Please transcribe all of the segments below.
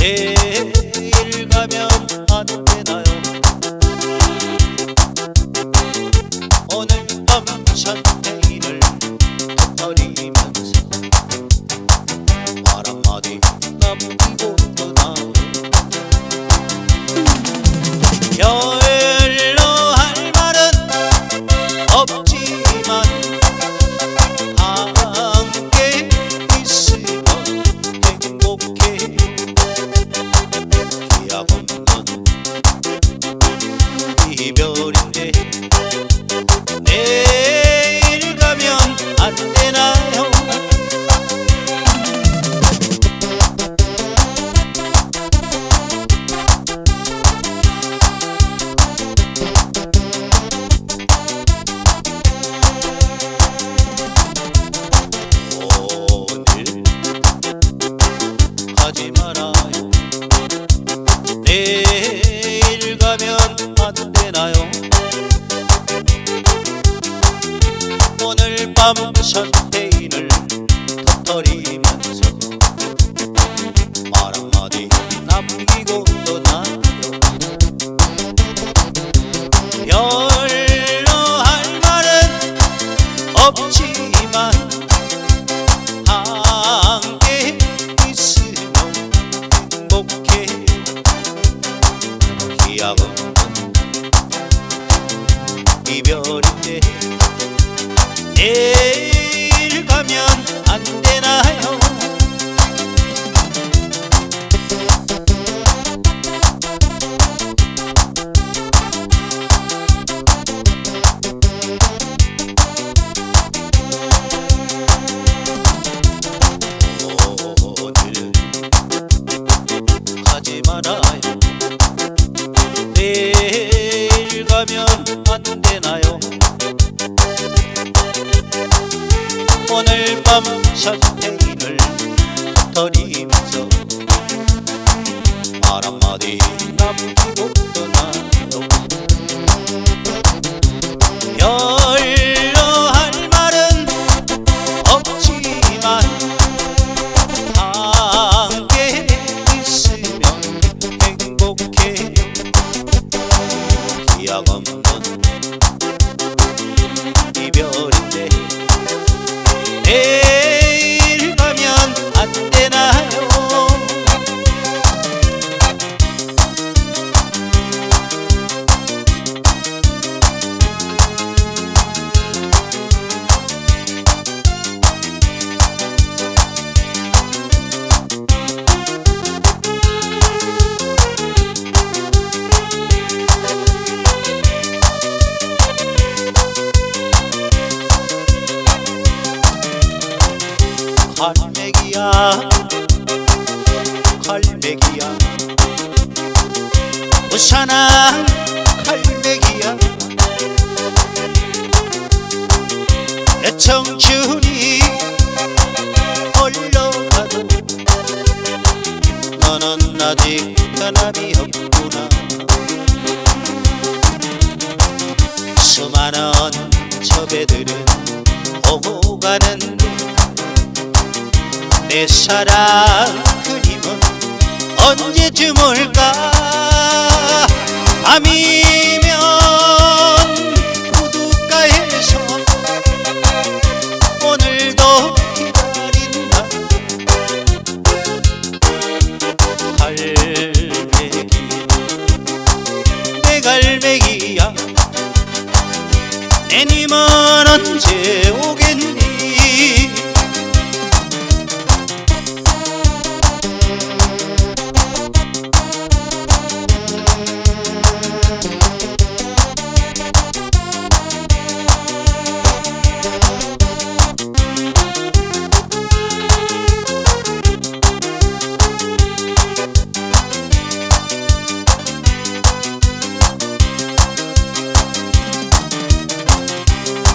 내일 가면 이별 밤 샴페인을 터뜨리면서 말 한마디 남기고 떠나요. 별로 할 말은 없지만 함께 있으면 행복해. 없는 이별인데 내 내일 가면 안 되나요. 오늘 밤 샴페인을 터리면서 말 한마디 갈매기야. 갈매기야. 우산아 갈매기야. 내 청춘이 흘러가도 너는 아직 변함이 없구나. 수많은 첩배들은 오고 가는데 내 사랑 그림은 언제쯤 올까? 밤이면 우두가에서 오늘도 기다린다. 갈매기 내 갈매기야. 내님은 언제 오겠니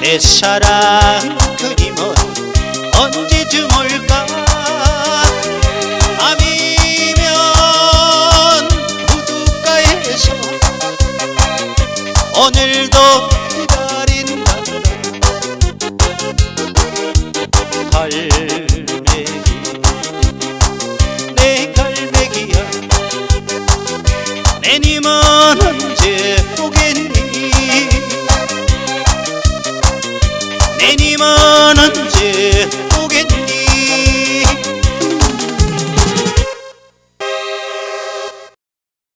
내 사랑 그림은 언제쯤 올까? 밤이면 우두가에서 오늘도 기다린다. 갈매기 내 갈매기야. 내님은 언제